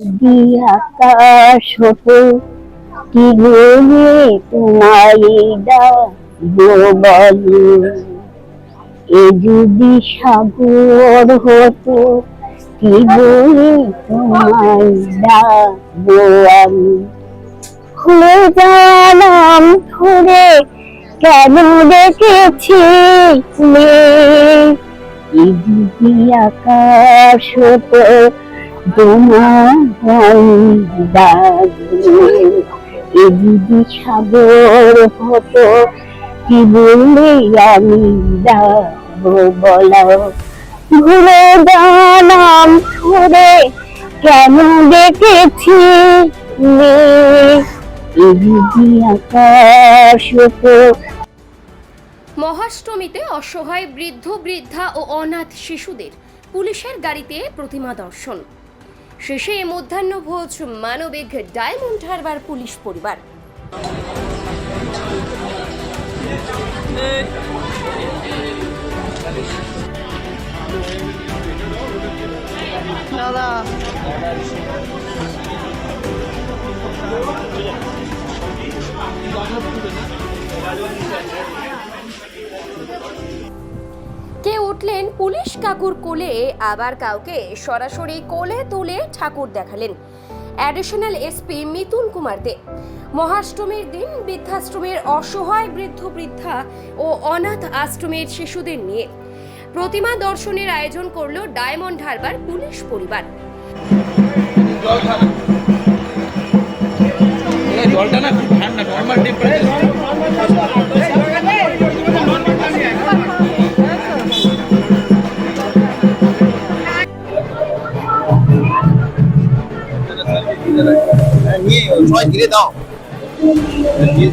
আকাশ হতো কি ডাকবো এ যদি সাগর হতো কি বলে তোমায় ডাকবো আমি? খুলে জানাম ধরে, কেন এই যদি আকাশ হতো সাগর হতো কি বলে আমি ডাকবো বলো ঘুরে দানাম ধরে কেন দেখেছি আকাশ হতো মহাষ্টমীতে অসহায় বৃদ্ধ, বৃদ্ধা ও অনাথ শিশুদের পুলিশের গাড়িতে প্রতিমা দর্শন। শেষে মধ্যাহ্নভোজ মানবিক ডায়মন্ড হারবার পুলিশ পরিবার। কে পুলিশ কাকুর কোলে আবার কাউকে সরাসরি কোলে তুলে ঠাকুর দেখালেন। Additional S P Mithun Kumar De. মহাষ্টমীর দিন বৃদ্ধাশ্রমের অসহায় বৃদ্ধ বৃদ্ধা ও অনাথ আশ্রমের শিশুদের নিয়ে প্রতিমা দর্শনের আয়োজন করল ডায়মন্ড হারবার পুলিশ পরিবার। জলটা না ঠান্ডা নর্মাল টেম্পারেচার নিয়ে সবাই ধীরে দাও পুলিশের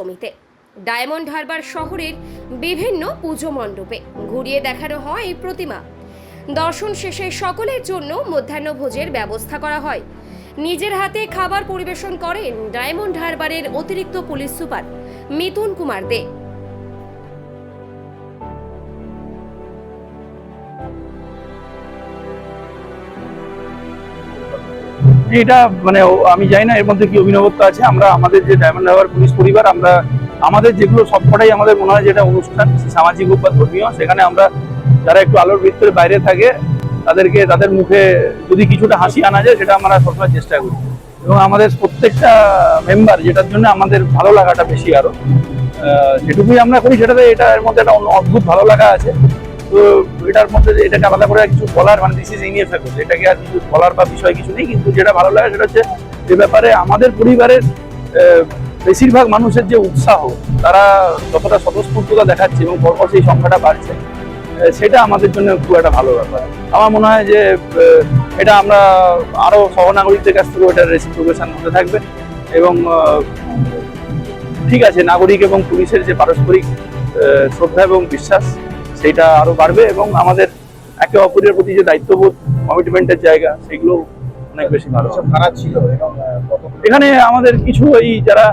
মহাষ্টমীতে ডায়মন্ড হারবার শহরের বিভিন্ন পুজো মণ্ডপে ঘুরিয়ে দেখানো হয় এই প্রতিমা। দর্শন শেষে সকলের জন্য মধ্যাহ্নভোজের ব্যবস্থা করা হয়। নিজের হাতে খাবার পরিবেশন করেন ডায়মন্ড হারবারের অতিরিক্ত পুলিশ সুপার মিতুন কুমার দে। এটা মানে আমি জানি না এর মধ্যে কি অভিনবত্ব আছে। আমরা আমাদের যে ডায়মন্ড হারবার পুলিশ পরিবার আমরা আমাদের যেগুলো সবকটাই আমাদের মনে হয় যেটা অনুষ্ঠান সামাজিক হোক বা ধর্মীয় সেখানে আমরা যারা একটু আলোর বৃত্তের বাইরে থাকে তাদেরকে তাদের মুখে যদি কিছুটা হাসি আনা যায় সেটা আমরা সবসময় চেষ্টা করি। এবং আমাদের প্রত্যেকটা মেম্বার যেটার জন্য আমাদের ভালো লাগাটা বেশি আরও। আহ, যেটুকুই আমরা করি সেটাতে এটা এর মধ্যে একটা অদ্ভুত ভালো লাগা আছে। তো এটার মধ্যে এটাকে আলাদা করে কিছু বলার মানে দিস ইজ ইনএফেক্ট এটাকে আর কিছু বলার বা বিষয় কিছু নেই, কিন্তু যেটা ভালো লাগে সেটা হচ্ছে যে ব্যাপারে আমাদের পরিবারের বেশিরভাগ মানুষের যে উৎসাহ, তারা যতটা স্বতঃস্ফূর্ততা দেখাচ্ছে এবং পরপর সেই সংখ্যাটা বাড়ছে সেটা আমাদের জন্য খুব একটা ভালো ব্যাপার। আমার মনে হয় যে এটা আমরা আরও সহনাগরিকদের কাছ থেকে ওটার রেসিপ্রোকেশন হতে থাকবে এবং ঠিক আছে, নাগরিক এবং পুলিশের যে পারস্পরিক শ্রদ্ধা এবং বিশ্বাস সেইটা আরও বাড়বে এবং আমাদের একে অপরের প্রতি যে দায়িত্ববোধ কমিটমেন্টের জায়গা সেগুলো অনেক বেশি ভালো হবে। ভাড়া ছিল এখানে আমাদের কিছু এই যারা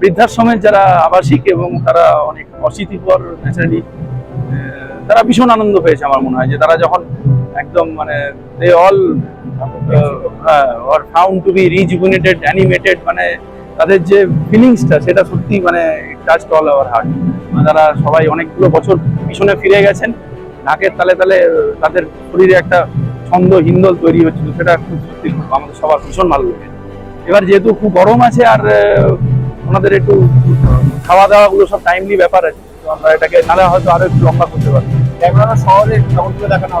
বৃদ্ধাশ্রমের যারা আবাসিক এবং তারা অনেক অশীতিপর ন্যাচারালি তারা ভীষণ আনন্দ পেয়েছে আমার মনে হয় যে তারা যখন একদম মানে they all are found to be rejuvenated animated মানে তাদের যে ফিলিংসটা সেটা সত্যি মানে টাচ অল আওয়ার হার্ট তারা সবাই অনেকগুলো বছর পিছনে ফিরে গেছেন নাকের তালে তালে তাদের শরীরে একটা ছন্দ হিন্দল তৈরি হচ্ছিল সেটা খুব সত্যি খুব আমাদের সবার ভীষণ ভালো লেগেছে। এবার যেহেতু খুব গরম আছে আর ওনাদের একটু খাওয়া দাওয়া গুলো সব টাইমলি ব্যাপার আছে তো আমরা এটাকে নাহলে হয়তো আরও একটু লম্বা করতে পারব। ক্যামেরা শহরে দেখানো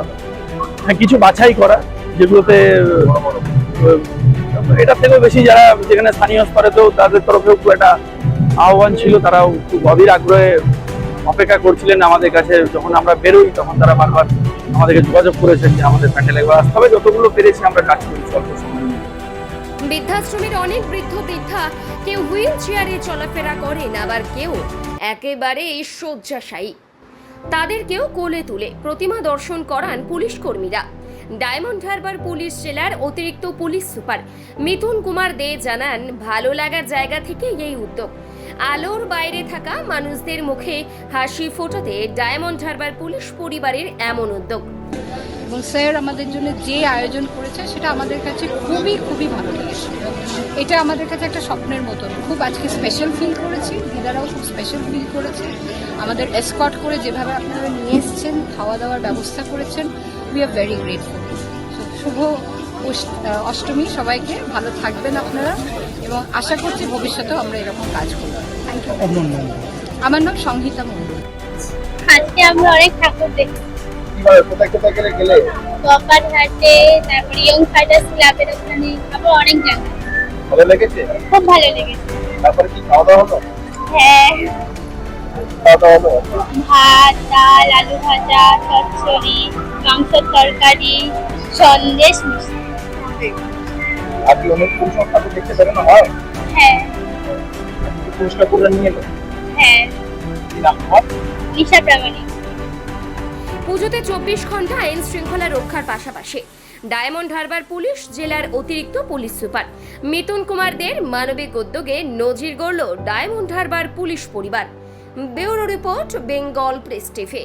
হ্যাঁ কিছু বাছাই করা যেগুলোতে এটা থেকেও বেশি যারা যেখানে স্থানীয় স্তরেতেও তাদের তরফেও খুব একটা আহ্বান ছিল, তারাও খুব অধীর আগ্রহে অপেক্ষা করছিলেন আমাদের কাছে। যখন আমরা বেরোই, তখন তারা বারবার আমাদেরকে যোগাযোগ করেছেন যে আমাদের প্যান্ডেল একবার আসতে হবে। যতগুলো পেরেছি আমরা কাজ করি স্বল্প বৃদ্ধাশ্রমের অনেক বৃদ্ধ বৃদ্ধা কেউ হুইল চেয়ারে চলাফেরা করেন, আবার কেউ একেবারে শয্যাশায়ী। তাদেরকেও কোলে তুলে প্রতিমা দর্শন করান পুলিশ কর্মীরা। ডায়মন্ড হারবার পুলিশ জেলার অতিরিক্ত পুলিশ সুপার মিথুন কুমার দে জানান, ভালো লাগার জায়গা থেকে এই উদ্যোগ। আলোর বাইরে থাকা মানুষদের মুখে হাসি ফোটাতে ডায়মন্ড হারবার পুলিশ পরিবারের এমন উদ্যোগ। এবং স্যার আমাদের জন্য যে আয়োজন করেছে, সেটা আমাদের কাছে খুবই খুবই ভালো লেগেছে। এটা আমাদের কাছে একটা স্বপ্নের মতন। খুব আজকে স্পেশাল ফিল করেছি। দিদারাও খুব স্পেশাল ফিল করেছে। আমাদের এসকট করে যেভাবে আপনারা নিয়ে এসছেন খাওয়া দাওয়ার ব্যবস্থা করেছেন উই আর ভেরি গ্রেটফুল শুভ অষ্টমী সবাইকে ভালো থাকবেন আপনারা এবং আশা করছি ভবিষ্যতেও আমরা এরকম কাজ করব। থ্যাংক ইউ আমার নাম সংহিতা মন্ডল আজকে আমরা অনেক ঠাকুর দেখি তারপরে ইয়ং ফাইটার্স ক্লাবের ওখানে আবার অনেক জায়গায়। ভালো লেগেছে? খুব ভালো লেগেছে। তারপরে কি খাওয়া দাওয়া হলো? হ্যাঁ। খাওয়া দাওয়া হলো? ভাত ডাল আলু ভাজা চচ্চড়ি। মাংসের তরকারি সন্দেশ কি অনেক পুরুষ ঠাকুর দেখতে বেরোনো হয়? হ্যাঁ। পুরুষ ঠাকুররা নিয়ে এলো হ্যাঁ। নিশা প্রামাণিক। পুজোতে চব্বিশ ঘণ্টা আইন শৃঙ্খলা রক্ষার পাশাপাশি ডায়মন্ড হারবার পুলিশ জেলার অতিরিক্ত পুলিশ সুপার মিথুন কুমার দের মানবিক উদ্যোগে নজির গড়ল ডায়মন্ড হারবার পুলিশ পরিবার। Bureau report Bengal press TV.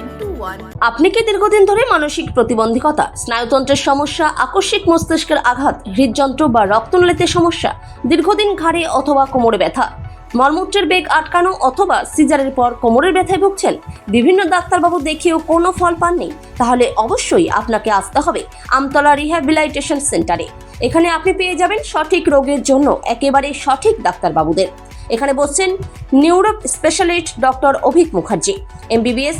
আপনি কি দীর্ঘদিন ধরে মানসিক প্রতিবন্ধকতা, স্নায়ুতন্ত্রের সমস্যা, আকস্মিক মস্তিষ্কের আঘাত, হৃদযন্ত্র বা রক্তনালীতে সমস্যা, দীর্ঘদিন ঘাড়ে অথবা কোমরে ব্যথা, মলমূত্রের বেগ আটকানো অথবা সিজারের পর কোমরের ব্যথায় ভুগছেন? বিভিন্ন ডাক্তারবাবু দেখিয়েও কোনো ফল পাননি? তাহলে অবশ্যই আপনাকে আসতে হবে আমতলা রিহ্যাবিলাইটেশন সেন্টারে। এখানে আপনি পেয়ে যাবেন সঠিক রোগের জন্য একেবারে সঠিক ডাক্তারবাবুদের। এখানে বসছেন neuro specialist doctor Abhik Mukherjee, MBBS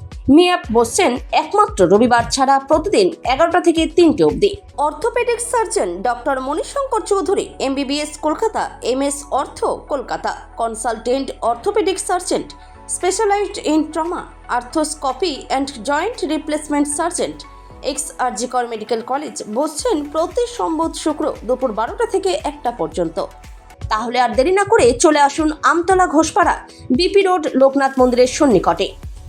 মিয়াপ বসছেন একমাত্র রবিবার ছাড়া প্রতিদিন এগারোটা থেকে তিনটে অবধি। Orthopaedics surgeon doctor Manishankar Chowdhury, MBBS Kolkata M S ortho Kolkata. Consultant orthopaedic surgeon, specialised in trauma, arthroscopy and joint replacement surgeon. Ex R G Kar medical college বসছেন প্রতি সম্বোধ শুক্র দুপুর বারোটা থেকে একটা পর্যন্ত। তাহলে আর দেরি না করে চলে আসুন Amtala Ghoshpara, B P road, Loknath মন্দিরের সন্নিকটে।